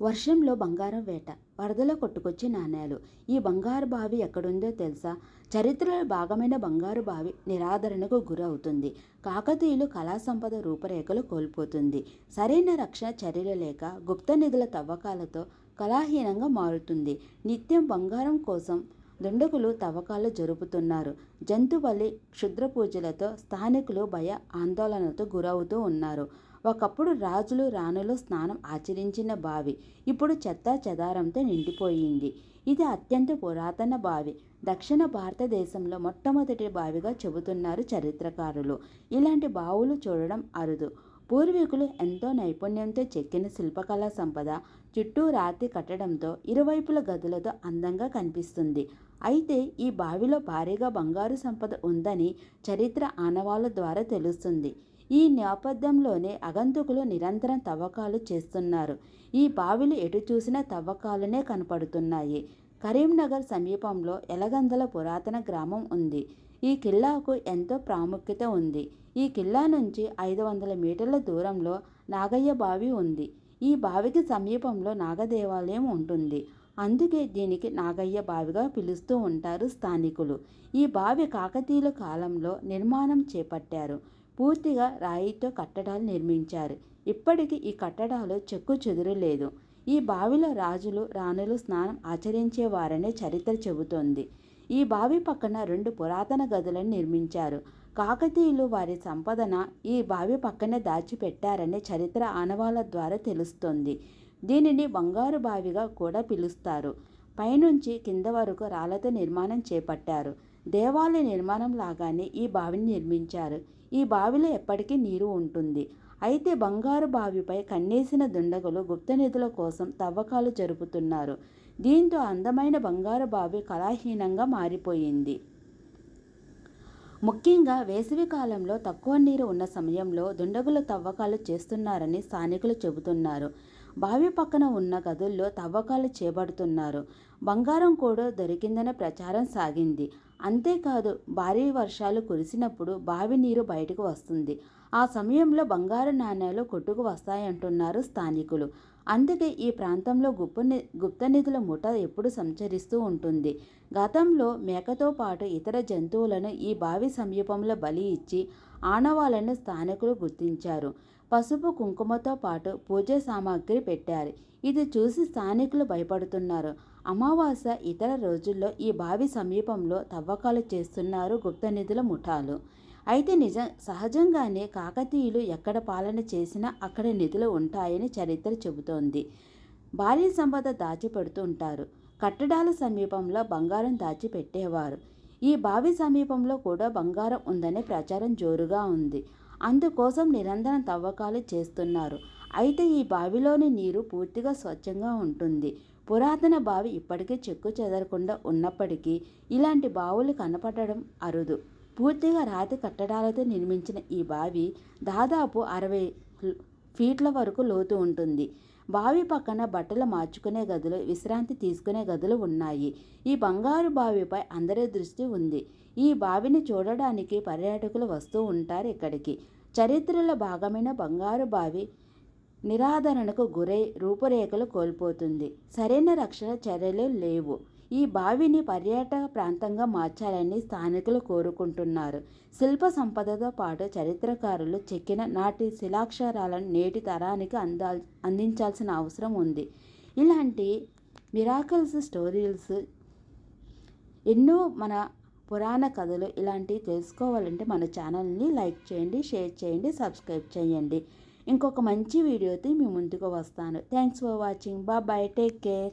వర్షంలో బంగారం వేట వరదలో కొట్టుకొచ్చే నాణేలు. ఈ బంగారు బావి ఎక్కడుందో తెలుసా? చరిత్రలో భాగమైన బంగారు బావి నిరాదరణకు గురవుతుంది. కాకతీయులు కళా సంపద రూపరేఖలు కోల్పోతుంది. సరైన రక్షణ చర్యలు లేక గుప్త నిధుల తవ్వకాలతో కళాహీనంగా మారుతుంది. నిత్యం బంగారం కోసం దుండగులు తవ్వకాలు జరుపుతున్నారు. జంతుబలి క్షుద్ర పూజలతో స్థానికులు భయ ఆందోళనతో గురవుతూ ఉన్నారు. ఒకప్పుడు రాజులు రాణులు స్నానం ఆచరించిన బావి. ఇప్పుడు చెత్త చెదారంతో నిండిపోయింది. ఇది అత్యంత పురాతన బావి. దక్షిణ భారతదేశంలో మొట్టమొదటి బావిగా చెబుతున్నారు చరిత్రకారులు. ఇలాంటి బావులు చూడడం అరుదు. పూర్వీకులు ఎంతో నైపుణ్యంతో చెక్కిన శిల్పకళా సంపద చుట్టూ రాతి కట్టడంతో ఇరువైపుల గదులతో అందంగా కనిపిస్తుంది. అయితే ఈ బావిలో భారీగా బంగారు సంపద ఉందని చరిత్ర ఆనవాళ్ళ ద్వారా తెలుస్తుంది. ఈ నేపథ్యంలోనే అగంతుకులు నిరంతరం తవ్వకాలు చేస్తున్నారు. ఈ బావిలు ఎటు చూసినా తవ్వకాలనే కనపడుతున్నాయి. కరీంనగర్ సమీపంలో ఎలగందల పురాతన గ్రామం ఉంది. ఈ కిల్లాకు ఎంతో ప్రాముఖ్యత ఉంది. ఈ కిల్లా నుంచి ఐదు వందల మీటర్ల దూరంలో నాగయ్య బావి ఉంది. ఈ బావికి సమీపంలో నాగదేవాలయం ఉంటుంది. అందుకే దీనికి నాగయ్య బావిగా పిలుస్తూ ఉంటారు స్థానికులు. ఈ బావి కాకతీయుల కాలంలో నిర్మాణం చేపట్టారు. పూర్తిగా రాయితో కట్టడాలు నిర్మించారు. ఇప్పటికీ ఈ కట్టడాలు చెక్కు చెదురు లేదు. ఈ బావిలో రాజులు రాణులు స్నానం ఆచరించేవారనే చరిత్ర చెబుతోంది. ఈ బావి పక్కన రెండు పురాతన గదులను నిర్మించారు. కాకతీయులు వారి సంపదన ఈ బావి పక్కనే దాచిపెట్టారనే చరిత్ర ఆనవాళ్ళ ద్వారా తెలుస్తోంది. దీనిని బంగారు బావిగా కూడా పిలుస్తారు. పైనుంచి కింద వరకు రాళ్ళతో నిర్మాణం చేపట్టారు. దేవాలయ నిర్మాణం లాగానే ఈ బావిని నిర్మించారు. ఈ బావిలో ఎప్పటికీ నీరు ఉంటుంది. అయితే బంగారు బావిపై కన్నేసిన దుండగులు గుప్త నిధుల కోసం తవ్వకాలు జరుపుతున్నారు. దీంతో అందమైన బంగారు బావి కళాహీనంగా మారిపోయింది. ముఖ్యంగా వేసవి కాలంలో తక్కువ నీరు ఉన్న సమయంలో దుండగులు తవ్వకాలు చేస్తున్నారని స్థానికులు చెబుతున్నారు. బావి పక్కన ఉన్న గదుల్లో తవ్వకాలు చేపడుతున్నారు. బంగారం కూడా దొరికిందనే ప్రచారం సాగింది. అంతేకాదు భారీ వర్షాలు కురిసినప్పుడు బావి నీరు బయటకు వస్తుంది. ఆ సమయంలో బంగారు నాణ్యాలు కొట్టుకు వస్తాయంటున్నారు స్థానికులు. అందుకే ఈ ప్రాంతంలో గుప్త గుప్త నిధుల ముఠ ఎప్పుడు సంచరిస్తూ ఉంటుంది. గతంలో మేకతో పాటు ఇతర జంతువులను ఈ బావి సమీపంలో బలి ఇచ్చి ఆనవాళ్ళను స్థానికులు గుర్తించారు. పసుపు కుంకుమతో పాటు పూజ సామాగ్రి పెట్టారు. ఇది చూసి స్థానికులు భయపడుతున్నారు. అమావాస్య ఇతర రోజుల్లో ఈ బావి సమీపంలో తవ్వకాలు చేస్తున్నారు గుప్త నిధుల ముఠాలు. అయితే నిజ సహజంగానే కాకతీయులు ఎక్కడ పాలన చేసినా అక్కడ నిధులు ఉంటాయని చరిత్ర చెబుతోంది. భారీ సంపద దాచిపెడుతుంటారు కట్టడాల సమీపంలో బంగారం దాచిపెట్టేవారు. ఈ బావి సమీపంలో కూడా బంగారం ఉందనే ప్రచారం జోరుగా ఉంది. అందుకోసం నిరంతరం తవ్వకాలు చేస్తున్నారు. అయితే ఈ బావిలోని నీరు పూర్తిగా స్వచ్ఛంగా ఉంటుంది. పురాతన బావి ఇప్పటికీ చెక్కు చెదరకుండా ఉన్నప్పటికీ ఇలాంటి బావులు కనపడడం అరుదు. పూర్తిగా రాతి కట్టడాలతో నిర్మించిన ఈ బావి దాదాపు అరవై ఫీట్ల వరకు లోతు ఉంటుంది. బావి పక్కన బట్టలు మార్చుకునే గదులు విశ్రాంతి తీసుకునే గదులు ఉన్నాయి. ఈ బంగారు బావిపై అందరి దృష్టి ఉంది. ఈ బావిని చూడడానికి పర్యాటకులు వస్తూ ఉంటారు ఇక్కడికి. చరిత్రలో భాగమైన బంగారు బావి నిరాదరణకు గురై రూపురేఖలు కోల్పోతుంది. సరైన రక్షణ చర్యలు లేవు. ఈ బావిని పర్యాటక ప్రాంతంగా మార్చాలని స్థానికులు కోరుకుంటున్నారు. శిల్ప సంపదతో పాటు చరిత్రకారులు చెక్కిన నాటి శిలాక్షరాలను నేటి తరానికి అందా అందించాల్సిన అవసరం ఉంది. ఇలాంటి మిరాకల్స్ స్టోరీస్ ఎన్నో మన పురాణ కథలు ఇలాంటివి తెలుసుకోవాలంటే మన ఛానల్ని లైక్ చేయండి షేర్ చేయండి సబ్స్క్రైబ్ చేయండి. ఇంకొక మంచి వీడియోతో మీ ముందుకు వస్తాను. Thanks for watching. Bye bye. Take care.